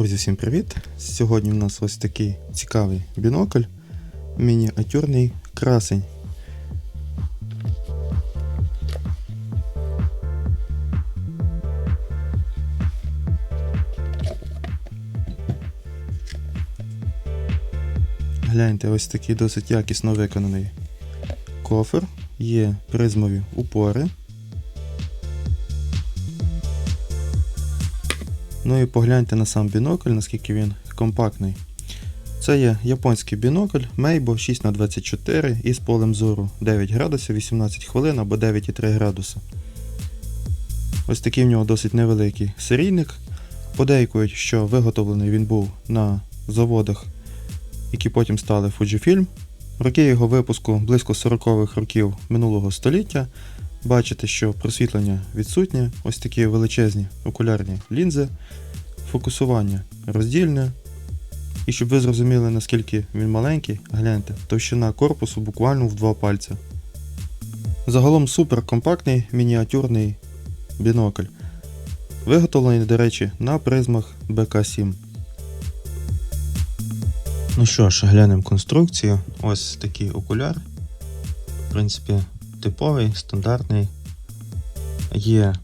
Друзі, всім привіт! Сьогодні у нас ось такий цікавий бінокль, мініатюрний красень. Гляньте, ось такий досить якісно виконаний кофер, є призмові упори. Ну і погляньте на сам бінокль, наскільки він компактний. Це є японський бінокль Meibo 6х24 із полем зору 9 градусів 18 хвилин або 9,3 градуса. Ось такий в нього досить невеликий серійник. Подейкують, що виготовлений він був на заводах, які потім стали Fujifilm. Роки його випуску близько 40-х років минулого століття. Бачите, що просвітлення відсутнє, ось такі величезні окулярні лінзи, фокусування роздільне. І щоб ви зрозуміли, наскільки він маленький, гляньте, товщина корпусу буквально в два пальця. Загалом супер компактний мініатюрний бінокль. Виготовлений, до речі, на призмах БК7. Ну що ж, глянемо конструкцію. Ось такий окуляр. В принципі, типовий, стандартний. Є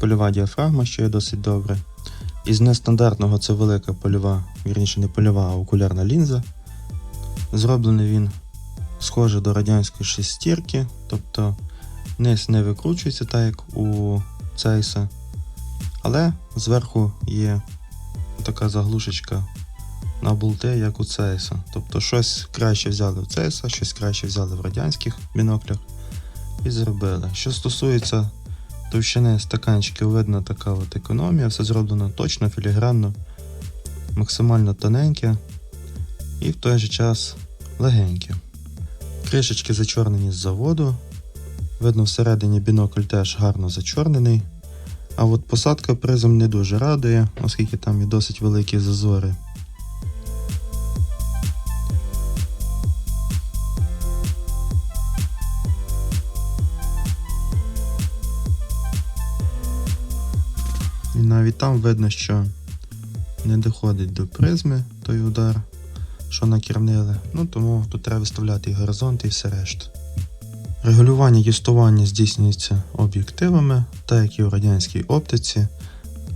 польова діафрагма, що є досить добре. Із нестандартного це велика польова, вірніше не польова, а окулярна лінза. Зроблений він схоже до радянської шестірки, тобто низ не викручується так, як у цейса. Але зверху є така заглушечка на болти, як у цейса. Тобто щось краще взяли в цейса, щось краще взяли в радянських біноклях і зробили. Що стосується товщини стаканчиків, видно така от економія, все зроблено точно, філігранно, максимально тоненьке і в той же час легеньке. Кришечки зачорнені з заводу. Видно, всередині бінокль теж гарно зачорнений. А от посадка призм не дуже радує, оскільки там і досить великі зазори. Навіть там видно, що не доходить до призми той удар, що накернили. Ну тому тут треба виставляти і горизонт і все решта. Регулювання юстування здійснюється об'єктивами, так як і у радянській оптиці,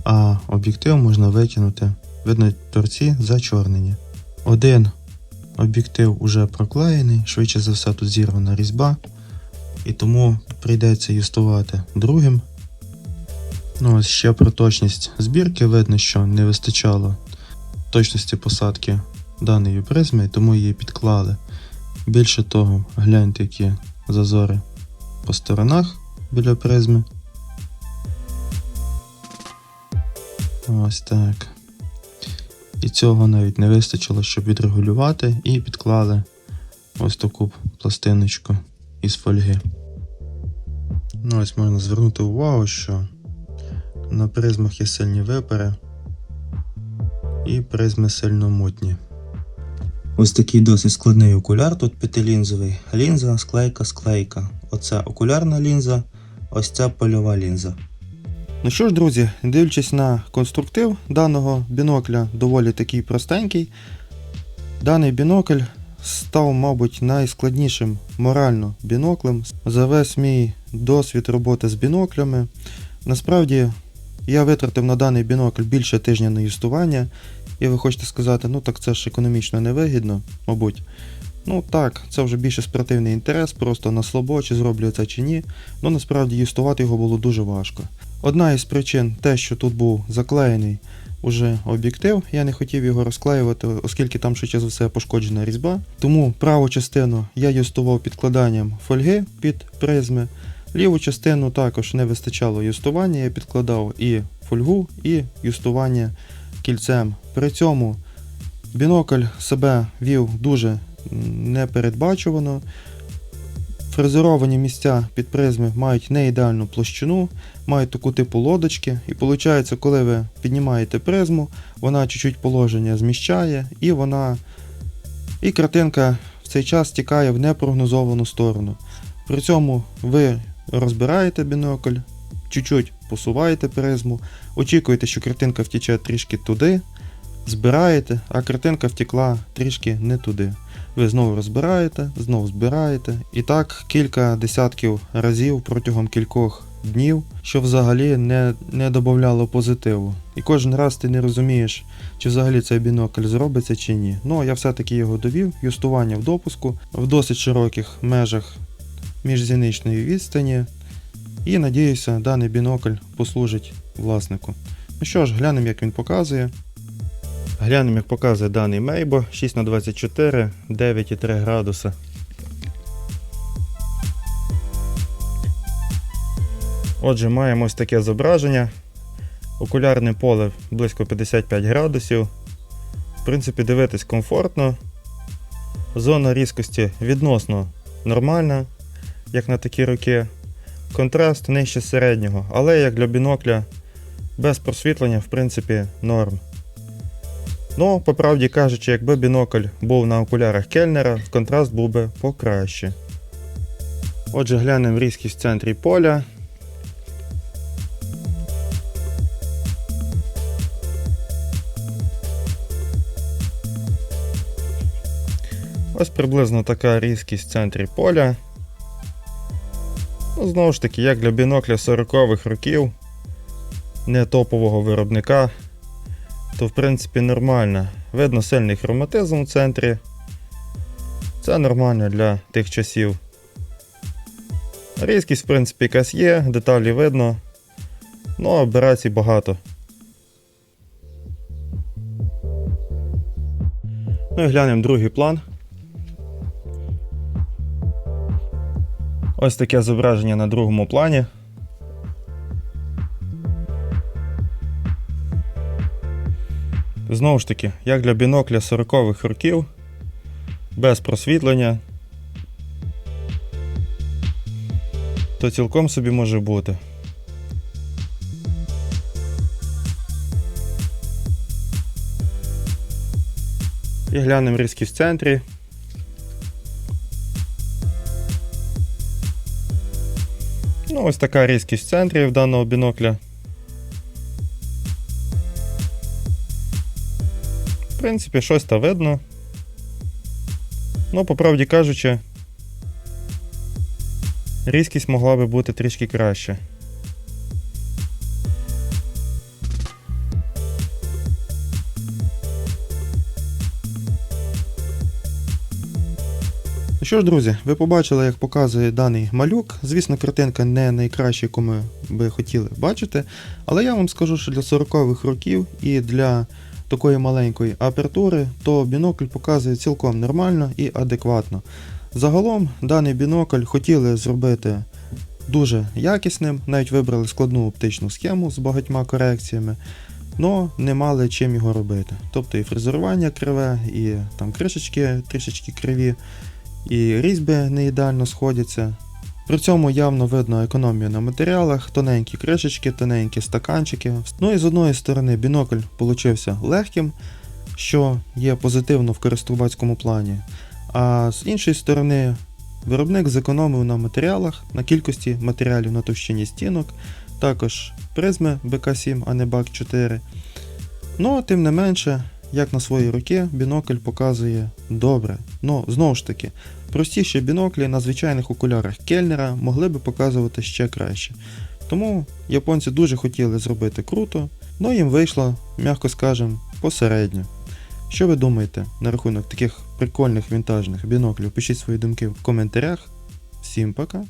а об'єктив можна викинути. Видно, торці зачорнені. Один об'єктив уже проклеєний, швидше за все тут зірвана різьба, і тому прийдеться юстувати другим. Ну, ось ще про точність збірки видно, що не вистачало точності посадки даної призми, тому її підклали. Більше того, гляньте, які зазори по сторонах біля призми. Ось так. І цього навіть не вистачило, щоб відрегулювати, і підклали ось таку пластиночку із фольги. Ну, ось можна звернути увагу, що на призмах є сильні випари і призми сильно мутні. Ось такий досить складний окуляр, тут п'ятилінзовий. Лінза, склейка, склейка. Оце окулярна лінза, ось ця польова лінза. Ну що ж, друзі, дивлячись на конструктив даного бінокля, доволі такий простенький. Даний бінокль став, мабуть, найскладнішим морально біноклем за весь мій досвід роботи з біноклями. Насправді, я витратив на даний бінокль більше тижня на юстування, і ви хочете сказати, ну так це ж економічно невигідно, мабуть. Ну так, це вже більше спортивний інтерес, просто на слабо, чи зроблю це чи ні. Ну насправді юстувати його було дуже важко. Одна із причин те, що тут був заклеєний уже об'єктив, я не хотів його розклеювати, оскільки там швидше за все пошкоджена різьба. Тому праву частину я юстував підкладанням фольги під призми. Ліву частину також не вистачало юстування, я підкладав і фольгу, і юстування кільцем. При цьому бінокль себе вів дуже непередбачувано. Фрезеровані місця під призми мають не ідеальну площину, мають таку типу лодочки. І виходить, коли ви піднімаєте призму, вона чуть-чуть положення зміщає, і вона. І картинка в цей час тікає в непрогнозовану сторону. При цьому ви розбираєте бінокль, чуть-чуть посуваєте призму, очікуєте, що картинка втіче трішки туди, збираєте, а картинка втекла трішки не туди. Ви знову розбираєте, знову збираєте. І так кілька десятків разів протягом кількох днів, що взагалі не, не додавало позитиву. І кожен раз ти не розумієш, чи взагалі цей бінокль зробиться чи ні. Ну, я все-таки його довів, юстування в допуску в досить широких межах міжзіничної відстані. І надіюся, даний бінокль послужить власнику. Ну що ж, глянемо, як він показує. Глянемо, як показує даний Мейбо 6х24, 9,3 градуса. Отже, маємо ось таке зображення. Окулярне поле близько 55 градусів. В принципі, дивитись комфортно. Зона різкості відносно нормальна, як на такі роки. Контраст нижче середнього, але як для бінокля без просвітлення, в принципі, норм. Ну, по правді кажучи, якби бінокль був на окулярах Кельнера, контраст був би покраще. Отже, глянемо різкість в центрі поля. Ось приблизно така різкість в центрі поля. Ну, знову ж таки, як для бінокля 40-х років, не топового виробника, то в принципі нормально. Видно сильний хроматизм у центрі. Це нормально для тих часів. Різкість, в принципі, якась є, деталі видно. Ну, операцій багато. Ну і глянемо другий план. Ось таке зображення на другому плані. Знову ж таки, як для бінокля 40-х років, без просвітлення, то цілком собі може бути. І глянемо різкість в центрі. Ну, ось така різкість в центрі в даного бінокля. В принципі, щось та видно. Ну, по правді кажучи, різкість могла би бути трішки краще. Що ж, друзі, ви побачили, як показує даний малюк. Звісно, картинка не найкраща, яку ми би хотіли бачити. Але я вам скажу, що для 40-х років і для такої маленької апертури, то бінокль показує цілком нормально і адекватно. Загалом даний бінокль хотіли зробити дуже якісним, навіть вибрали складну оптичну схему з багатьма корекціями, але не мали чим його робити. Тобто і фрезерування криве, і там кришечки трішечки криві, і різьби не ідеально сходяться. При цьому явно видно економію на матеріалах, тоненькі кришечки, тоненькі стаканчики. Ну і з одної сторони бінокль получився легким, що є позитивно в користувацькому плані. А з іншої сторони, виробник зекономив на матеріалах, на кількості матеріалів на товщині стінок, також призми БК7, а не БАК4. Ну, тим не менше, як на свої роки, бінокль показує добре. Ну, знову ж таки, простіші біноклі на звичайних окулярах Кельнера могли би показувати ще краще. Тому японці дуже хотіли зробити круто, але їм вийшло, м'яко скажемо, посередньо. Що ви думаєте на рахунок таких прикольних вінтажних біноклів? Пишіть свої думки в коментарях. Всім пока!